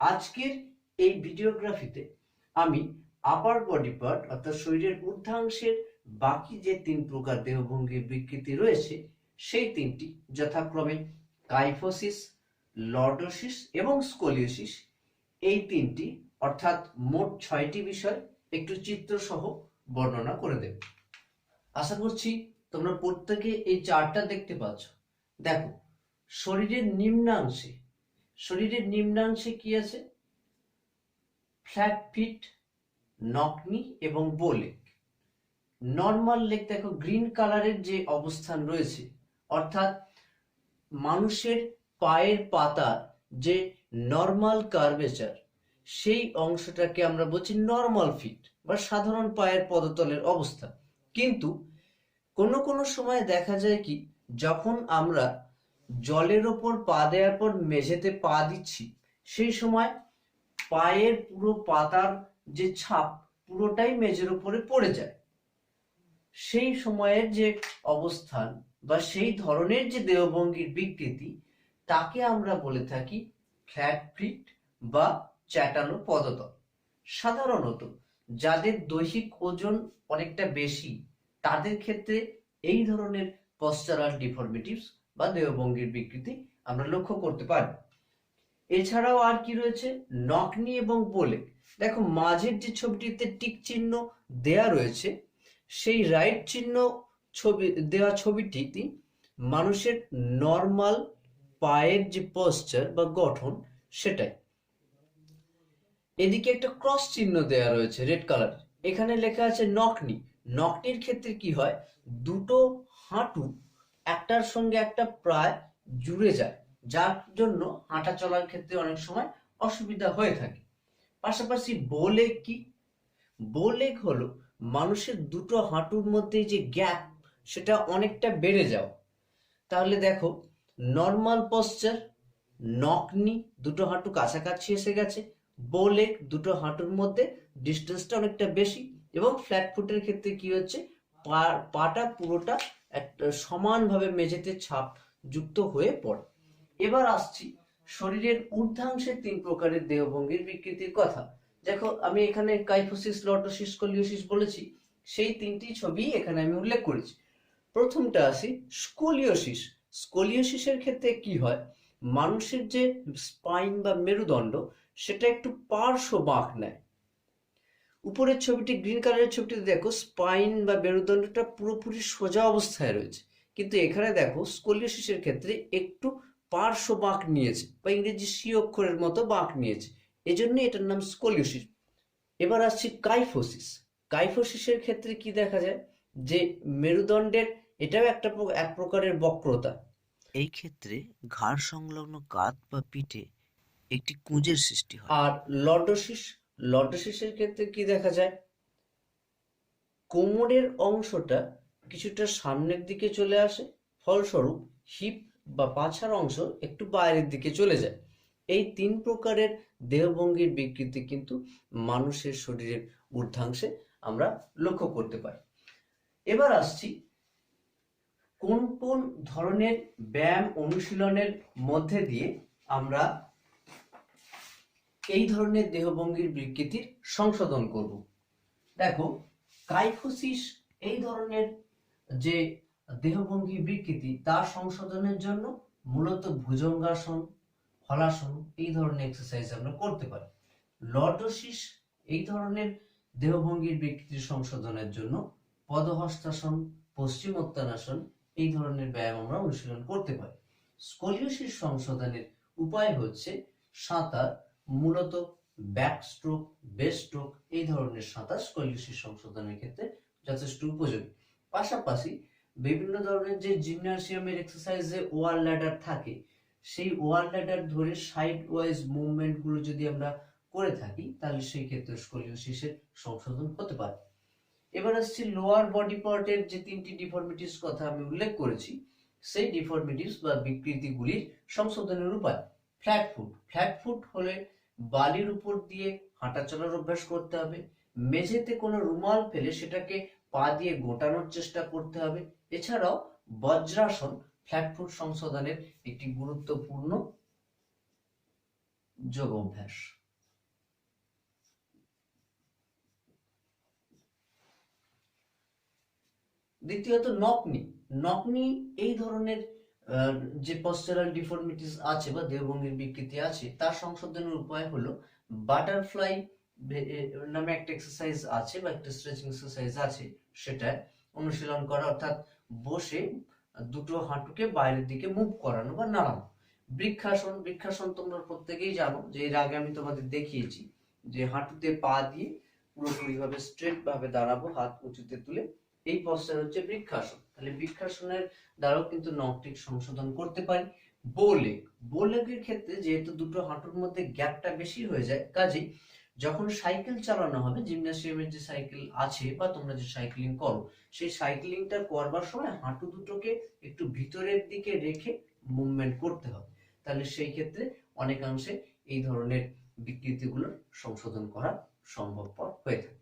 আজকের এই ভিডিওগ্রাফিতে আমি আপার বডি পার্ট অর্থাৎ শরীরের ঊর্ধ্বাংশের বাকি যে তিন প্রকার দেহভঙ্গির বিকৃতি রয়েছে, সেই তিনটি যথাক্রমে কাইফোসিস লর্ডোসিস এবং স্কোলিওসিস এই তিনটি, অর্থাৎ মোট ছয়টি বিষয় একটু চিত্রসহ বর্ণনা করে দেব। আশা করছি তোমরা প্রত্যেকে এই চারটা দেখতে পাচ্ছ। দেখো, শরীরের নিম্নাংশে শরীরের নিম্নাংশে কি আছে? ফ্ল্যাট ফিট নকনি এবং বোলেক নর্মাল লেগ দেখো গ্রিন কালারের যে অবস্থান রয়েছে, অর্থাৎ মানুষের পায়ের পাতা যে নর্মাল কার্ভেচার সেই অংশটাকে আমরা বলছি নর্মাল ফিট বা সাধারণ পায়ের পদতলের অবস্থা। কিন্তু কোনো কোনো সময় দেখা যায় কি, যখন আমরা জলের ওপর পা দেওয়ার পর মেঝেতে পা দিচ্ছি। সেই সময় পায়ের পুরো পাতার যে ছাপ পুরোটাই মেঝের উপরে পড়ে যায়। সেই সময়ের যে অবস্থান বা সেই ধরনের যে দেহভঙ্গির বিকৃতি, তাকে আমরা বলে থাকি ফ্ল্যাট ফিট বা চ্যাটানো পদতল। সাধারণত যাদের দৈহিক ওজন অনেকটা বেশি, তাদের ক্ষেত্রে এই ধরনের পশ্চারাল ডিফরমিটিভস বা দেহভঙ্গির বিকৃতি আমরা লক্ষ্য করতে পারি। এছাড়াও আর কি রয়েছে? নকনি এবং বোলে। দেখো, মাঝের যে ছবিটিতে টিক চিহ্ন দেয়া রয়েছে, সেই রাইট চিহ্ন ছবি দেওয়া ছবিটিতে মানুষের নর্মাল পায়ের যে পশ্চার বা গঠন, সেটাই। এদিকে একটা ক্রস চিহ্ন দেয়া রয়েছে রেড কালার এখানে লেখা আছে নকনি নকনির ক্ষেত্রে কি হয়? দুটো হাঁটু একটার সঙ্গে একটা প্রায় জুড়ে যায়, যার জন্য হাঁটা চলার ক্ষেত্রে অনেক সময় অসুবিধা হয়ে থাকে। পাশাপাশি বোলেগ কি? বোলেগ হলো মানুষের দুটো হাঁটুর মধ্যে যে গ্যাপ, সেটা অনেকটা বেড়ে যাও তাহলে দেখো নর্মাল পশ্চার নকনি দুটো হাঁটু কাছাকাছি এসে গেছে বোলেগ দুটো হাঁটুর মধ্যে ডিস্টেন্সটা অনেকটা বেশি এবং ফ্ল্যাট ফুটের ক্ষেত্রে কি হচ্ছে? পাটা পুরোটা একটা সমানভাবে মেঝেতে ছাপ যুক্ত হয়ে পড়ে। এবার আসছি শরীরের ঊর্ধ্বাংশের তিন প্রকারের দেহভঙ্গির বিকৃতির কথা। দেখো, আমি এখানে কাইফোসিস লটোসিস স্কোলিওসিস বলেছি। সেই তিনটি ছবি এখানে আমি উল্লেখ করেছি। প্রথমটা আসি স্কোলিওসিস। স্কোলিওসিসের ক্ষেত্রে কি হয়? মানুষের যে স্পাইন বা মেরুদণ্ড, সেটা একটু পার্শ্ব বাঁক নেয়। উপরের ছবিটি গ্রিন কালারের ছবিটিতে দেখো স্পাইন বা মেরুদণ্ডটা পুরোপুরি সোজা অবস্থায় রয়েছে। কিন্তু এখানে দেখো স্কোলিওসিসের ক্ষেত্রে একটু পার্শ্ব বাঁক নিয়েছে বা ইংরেজি সি অক্ষরের মতো বাঁক নিয়েছে। এজন্যই এটার নাম স্কোলিওসিস। এবার আসছি কাইফোসিস। কাইফোসিসের ক্ষেত্রে কি দেখা যায়? যে মেরুদণ্ডের এটাও একটা এক প্রকারের বক্রতা। এই ক্ষেত্রে ঘাড় সংলগ্ন কাঁধ বা পিঠে একটি কুঁজের সৃষ্টি হয়। আর লর্ডোসিস লর্ডোসিসের ক্ষেত্রে কি দেখা যায়? কোমরের অংশটা কিছুটা সামনের দিকে চলে আসে, ফলস্বরূপ হিপ বা পাছার অংশ একটু বাইরের দিকে চলে যায়। এই তিন প্রকারের দেহভঙ্গির বিকৃতি কিন্তু মানুষের শরীরের ঊর্ধ্বাংশে আমরা লক্ষ্য করতে পারি। এবার আসছি কোন কোন ধরনের ব্যায়াম অনুশীলনের মধ্যে দিয়ে আমরা এই ধরনের দেহভঙ্গির বিকৃতির সংশোধন করব। দেখো, কাইফোসিস এই ধরনের যে দেহভঙ্গি বিকৃতি তার সংশোধনের জন্য মূলত ভুজঙ্গাসন হলাসন এই ধরনের এক্সারসাইজ আমরা করতে পারি। লর্ডোসিস এই ধরনের দেহভঙ্গির বিকৃতি সংশোধনের জন্য পদহস্তাসন, পশ্চিমোত্তানাসন এই ধরনের ব্যায়াম আমরা অনুশীলন করতে পারি। স্কোলিওসিস সংশোধনের উপায় হচ্ছে সাঁতার মূলত ব্যাক স্ট্রোক বেস স্ট্রোক এই ধরনের সাঁতার স্কোলিওসিস সংশোধনের ক্ষেত্রে যথেষ্ট উপযোগী। পাশাপাশি বিভিন্ন ধরনের যে জিমনাসিয়ামের এক্সারসাইজে ওয়ার ল্যাডার থাকে, সেই ওয়ার ল্যাডার ধরে সাইড ওয়াইজ মুভমেন্টগুলো যদি আমরা করে থাকি, তাহলে সেই ক্ষেত্রে স্কোলিওসিসের সংশোধন হতে পারে। এবার আসছি লোয়ার বডি পার্টের যে তিনটি ডিফর্মিটিস কথা আমি উল্লেখ করেছি, সেই ডিফর্মিটিস বা বিকৃতিগুলির সংশোধনের উপায়। ফ্ল্যাট ফুট ফ্ল্যাট ফুট হলে বালির উপর দিয়ে হাঁটা চলার অভ্যাস করতে হবে। মেঝেতে কোনো রুমাল ফেলে সেটাকে পা দিয়ে গোটানোর চেষ্টা করতে হবে। এছাড়াও বজ্রাসন ফ্ল্যাট ফুট সংশোধনের একটি গুরুত্বপূর্ণ যোগ অভ্যাস। দ্বিতীয়ত নকনি নকনি এই ধরনের যে পশ্চারাল ডিফর্মিটিস আছে বা দেহভঙ্গির বিকৃতি আছে, তার সংশোধনের উপায় হলো বাটারফ্লাই নামে একটা এক্সারসাইজ আছে বা একটা স্ট্রেচিং এক্সারসাইজ আছে, সেটা অনুশীলন করা, অর্থাৎ বসে দুটো হাঁটুকে বাইরের দিকে মুভ করানো বা নাড়ানো বৃক্ষাসন বৃক্ষাসন তোমরা প্রত্যেকেই জানো, যে এর আগে আমি তোমাদের দেখিয়েছি যে হাঁটুতে পা দিয়ে পুরোপুরি ভাবে স্ট্রেট ভাবে দাঁড়াবো, হাত উঁচুতে তুলে এই পশ্চার হচ্ছে বৃক্ষাসন। তাহলে বৃক্ষাসনের দ্বারাও কিন্তু নকটিক সংশোধন করতে পারি। বোলেগ বোলেগের ক্ষেত্রে যেহেতু দুটো হাঁটুর মধ্যে গ্যাপটা বেশি হয়ে যায়, কাজেই যখন সাইকেল চালানো হবে জিমন্যাসিয়ামের যে সাইকেল আছে বা তোমরা যে সাইক্লিং করো, সেই সাইক্লিংটা করবার সময় হাঁটু দুটোকে একটু ভিতরের দিকে রেখে মুভমেন্ট করতে হবে। তাহলে সেই ক্ষেত্রে অনেকাংশে এই ধরনের বিকৃতিগুলোর সংশোধন করা সম্ভবপর হয়ে থাকে।